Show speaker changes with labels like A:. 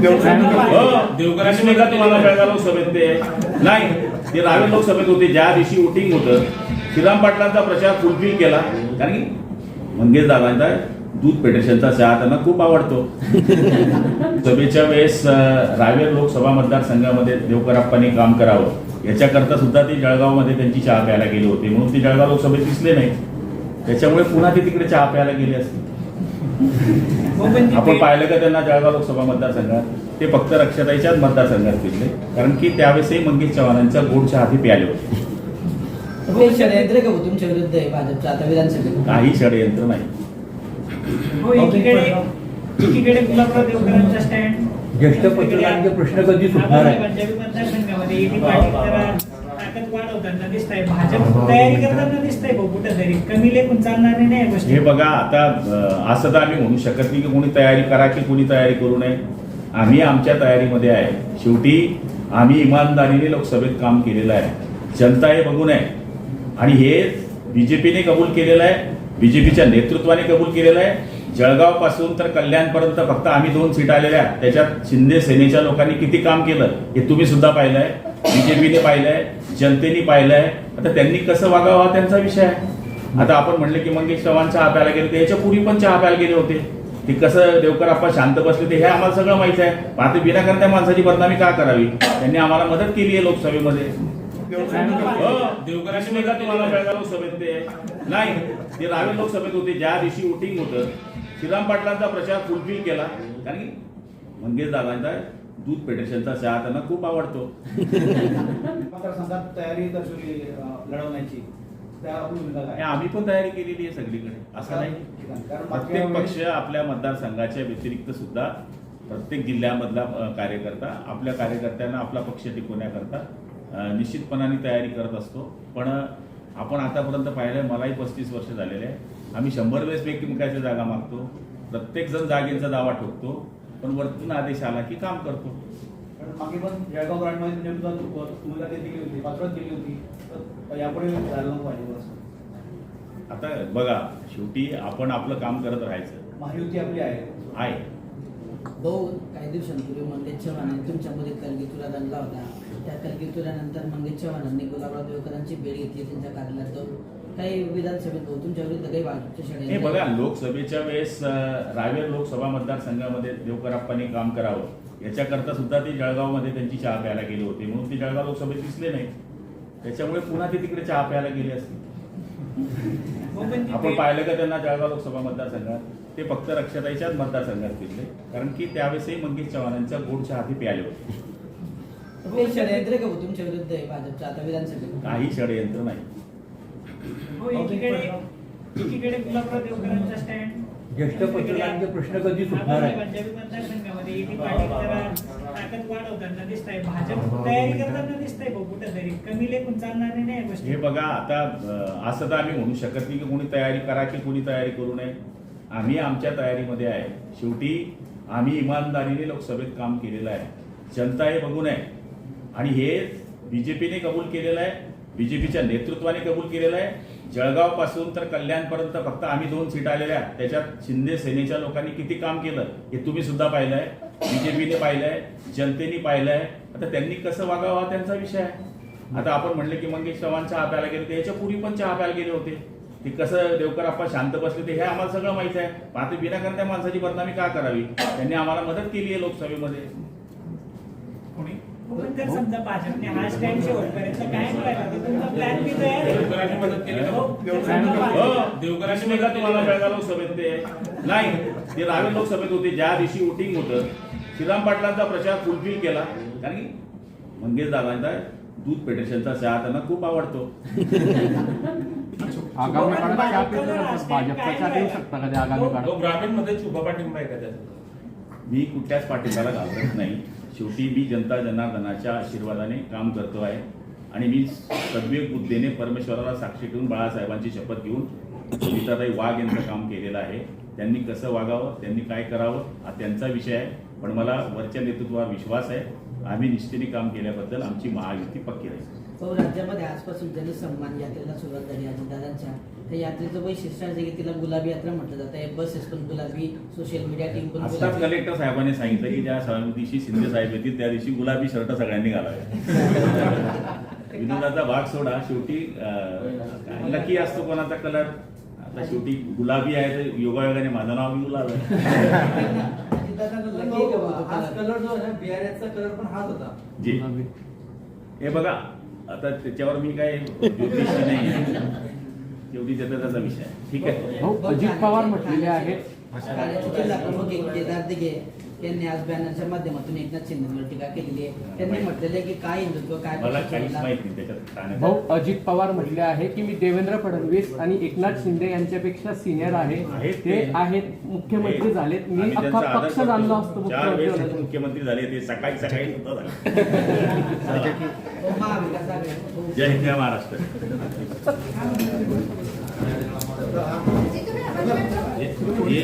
A: देवकरांनी नाही का तुम्हाला बेळगाव लोकसभेत ते. नाही ते रावेर लोकसभेत होते. ज्या दिवशी वोटिंग होतं श्रीराम पाटलांचा प्रचार फुलफिल केला. कारण की मंगेश दादांचा दूध फेडरेशनचा चहा त्यांना खूप आवडतो. सभेच्या वेळेस अं, रावेर लोकसभा मतदारसंघामध्ये देवकराप्पांनी काम करावं. याच्याकरता सुद्धा ते जळगावमध्ये त्यांची चहा प्यायला गेले होते. म्हणून ते जळगाव लोकसभेत दिसले नाही त्याच्यामुळे पुन्हा ते तिकडे चहा प्यायला गेले असते आपण पाहिलं का त्यांना जळगाव लोकसभा मतदारसंघात? ते फक्त रक्षाताईच्याच मतदारसंघात फिरले. कारण की त्यावेळेसही मंगेश चव्हाणांच्या गोडच्या हाती प्याले होते.
B: हे षडयंत्र का हो? तुमच्या विरुद्ध आहे भाजपचं आता विधानसभेत
A: काही षडयंत्र नाही.
C: हो एकीकडे एकीकडे गुलाबराव देवकरांचा स्टँड
D: ज्येष्ठ पत्रकारांचे प्रश्न कधी सुटणार आहे?
C: ताकद वाढवताना दिसतंय. भाजप तयारी करताना दिसतंय कुठेतरी. कमी लेखून चालणार नाही गोष्टी?
A: हे बघा आता अं, असं तर आम्ही म्हणू शकत नाही की कोणी तयारी करा की कोणी तयारी करू नये. आम्ही आमच्या तयारीमध्ये आहे. शेवटी आम्ही इमानदारीने लोकसभेत काम केलेलं आहे. जनता हे बघू नये. आणि हे बीजेपीने कबूल केलेलं आहे. बीजेपीच्या नेतृत्वाने कबूल केलेलं आहे. जळगावपासून तर कल्याणपर्यंत फक्त आम्ही दोन सीट आलेल्या आहेत. त्याच्यात शिंदे सेनेच्या लोकांनी किती काम केलं हे तुम्ही सुद्धा पाहिलंय. बीजेपीने पाहिलंय. जनतेने पाहिलंय. आता त्यांनी कसं वागावं हा त्यांचा विषय आहे. आता आपण म्हणले की मंगेश चव्हाण चहा प्यायला गेले होते याच्या पूर्वी पण चहा प्यायला गेले होते. ते कसं देवकर आपण शांत बसले ते हे आम्हाला सगळं माहिती आहे. पण आता विनाकारण त्या माणसाची बदनामी का करावी? त्यांनी आम्हाला मदत केली आहे लोकसभेमध्ये. हो, देवकरांनी नाही का तुम्हाला बेळगाव लोकसभेत ते? नाही. ते रावेर लोकसभेत होते. ज्या दिवशी वोटिंग होतं श्रीराम पाटलांचा प्रचार फुलफिल केला. कारण की मंगेश दादांचा दूध फेडरेशनचा चहा त्यांना खूप आवडतो.
E: मतदारसंघात तयारी दर्शवली लढवण्याची.
A: आम्ही पण तयारी केलेली आहे सगळीकडे. असं नाही. प्रत्येक पक्ष आपल्या मतदारसंघाच्या व्यतिरिक्त सुद्धा प्रत्येक जिल्ह्यामधला कार्यकर्ता आपल्या कार्यकर्त्यांना आपला पक्ष टिकवण्याकरता निश्चितपणाने तयारी करत असतो. पण आपण आतापर्यंत पाहिलंय मलाही पस्तीस वर्ष झालेले आहे. आम्ही शंभर वेळेस एकमेकाच्या जागा मागतो. प्रत्येक जण जागेचा दावा ठोकतो. पण वरतून आदेश आला की काम करतो.
E: पण मागे पण जळगाव ब्रँडमध्ये तुमच्या विरोधात भूमिका ते दिली होती पाठवत दिली होती तर यापुढे झालं पाहिजे
A: आता बघा शेवटी आपण आपलं काम करत राहायचं.
E: महायुती आपली आहे.
A: आहे.
B: भाऊ काही दिवसांपूर्वी मंगेश चव्हाणांनी तुमच्यामध्ये कलगीतुरा आणला होता. त्या कलगीतुऱ्यानंतर मंगेश चव्हाणांनी गुलाबराव देवकरांची भेट घेतली त्यांच्या कार्यालयात जाऊन. काही विधानसभेत भाऊ तुमच्या विरुद्ध काही भाजपचे
A: हे बघा लोकसभेच्या वेळेस रावेर लोकसभा मतदारसंघामध्ये देवकराप्पांनी काम करावं. याच्याकरता सुद्धा ते जळगावमध्ये त्यांची चहा प्यायला गेले होते. म्हणून ते जळगाव लोकसभेत दिसले नाही. त्याच्यामुळे पुन्हा ते तिकडे चहा प्यायला गेले असते
C: हो,
A: आपण पाहिलं का त्यांना जळगाव लोकसभा मतदारसंघात? ते फक्त रक्षाताईच्याच मतदारसंघात फिरले. कारण की त्यावेळेसही मंगेश चव्हाणांच्या गोडच्या हाती. प्याले होते
B: हे षडयंत्र हो
A: काही षडयंत्र नाही.
C: हो एकीकडे एकीकडे गुलाबराव देवकरांचा स्टँड
D: ज्येष्ठ पत्रकारांचे प्रश्न कधी सुटणार आहे?
C: पंजाबी मतदारसंघामध्ये ईडी पाटील जरा ताकद वाढवताना दिसत आहे भाजप तयारी करताना दिसत आहे कुठेतरी. कमी लेखून चालणार नाही गोष्टी.
A: हे बघा आता अं, असं तर आम्ही म्हणू शकत नाही की कोणी तयारी करा की कोणी तयारी करू नये. आम्ही आमच्या तयारीमध्ये आहे. शेवटी आम्ही इमानदारीने लोकसभेत काम केलेलं आहे. जनता हे बघू नये. आणि हे बीजेपीने कबूल केलेलं आहे. बीजेपीच्या नेतृत्वाने कबूल केलेलं आहे. जळगावपासून तर कल्याणपर्यंत फक्त आम्ही दोन सीट आलेल्या त्याच्यात शिंदे सेनेच्या लोकांनी किती काम केलं हे तुम्ही सुद्धा पाहिलंय. बीजेपीने पाहिलंय जनतेने पाहिलंय. आता त्यांनी कसं वागावं हा त्यांचा विषय आहे. आता आपण म्हणले की मंगेश चव्हाण चहा प्यायला गेले होते याच्या पूर्वी पण चहा प्यायला गेले होते. ते कसं देवकर आपण शांत बसले ते हे आम्हाला सगळं माहीत आहे. पण आता विनाकारण त्या माणसाची बदनामी का करावी? त्यांनी आम्हाला मदत केली आहे लोकसभेमध्ये. कोणी?
C: समजा भाजपने हा स्टँड शेवटपर्यंत काय करायला तर तुमचा प्लॅन बी तयार आहे.
A: देवकरांनी मदत केली का?
C: हो,
A: हो, देवकरांनी नाही का तुम्हाला बेळगाव लोकसभेत ते. नाही ते रावेर लोकसभेत होते. ज्या दिवशी वोटिंग होतं श्रीराम पाटलांचा प्रचार फुलफिल केला. कारण की मंगेश दादांचा दूध फेडरेशनचा चहा त्यांना खूप आवडतो.
D: आगामी काळात चहा पिताना भाजपचा चहा देऊ शकता का ते आगामी काळात.
F: तो ग्रामीणमध्ये पाठिंबा आहे का त्याचा?
A: मी कुठल्याच पाठिंब्याला घाबरत नाही. शेवटी मी जनता जनार्दनाच्या आशीर्वादाने काम करतो आहे. आणि मी सद्विवेक बुद्धीने परमेश्वराला साक्षी ठेवून बाळासाहेबांची शपथ घेऊन गीताताई वाघ यांचं काम केलेलं आहे. त्यांनी कसं वागावं त्यांनी काय करावं हा त्यांचा विषय आहे. पण मला वरच्या नेतृत्वावर विश्वास आहे. आम्ही निष्ठेने काम केल्याबद्दल आमची महायुती पक्की राहील.
B: भाऊ राज्यामध्ये आजपासून त्यांनी सन्मान यात्रेला सुरुवात झाली. अजितदादांच्या त्या यात्रेचं वैशिष्ट्य आहे की तिला गुलाबी यात्रा म्हटलं जातं. आहे बसेस पण गुलाबी सोशल मीडिया टीम पण गुलाबी.
A: कलेक्टर साहेबांनी सांगितलं की ज्या दिवशी शिंदे साहेब येतील त्या दिवशी गुलाबी शर्ट सगळ्यांनी घालावे. विनोदाचा भाग सोडा शेवटी लकी असतो कोणाचा कलर आता शेवटी गुलाबी आहे तर योगायोगाने माझं नाव बी गुलाब आहे
B: अजितदादांना
E: पण
B: lucky आहे का
E: भाऊ,
B: भाऊ तो
E: हाच
B: color?
E: कलर जो आहे ना बिहारचा कलर पण हाच होता
A: जी हे बघा आता त्याच्यावर मी काय ज्योतिषी नाही आहे शेवटी त्याचा त्याचा विषय आहे ठीक आहे
D: भाऊ अजित पवार म्हटलेले आहेत
B: यांनी आज बॅनरच्या माध्यमातून एकनाथ शिंदेवर टीका केलेली आहे. त्यांनी म्हटलेलं आहे की काय हिंदुत्व काय
A: मला
B: पक्षाचं
A: काहीच
B: मला-
A: माहीत नाही त्याच्यात.
D: भाऊ अजित पवार म्हटले आहे की मी देवेंद्र फडणवीस आणि एकनाथ शिंदे यांच्यापेक्षा सिनियर आहे.
A: आहेत
D: ते
A: ते.
D: आहेत मुख्यमंत्री झालेत. मी
A: आम्ही त्यांचा
D: अख्खा
A: आदर
D: पक्ष
A: करतो.
D: जाणला असतो
A: चार वेळेस
D: मुख्यमंत्री.
A: मुख्यमंत्री झाले ते. सकाळी सकाळी सुद्धा झाले.
B: हो, महाविकास आघाडी हो.
A: जय हिंद जय महाराष्ट्र. हे- हे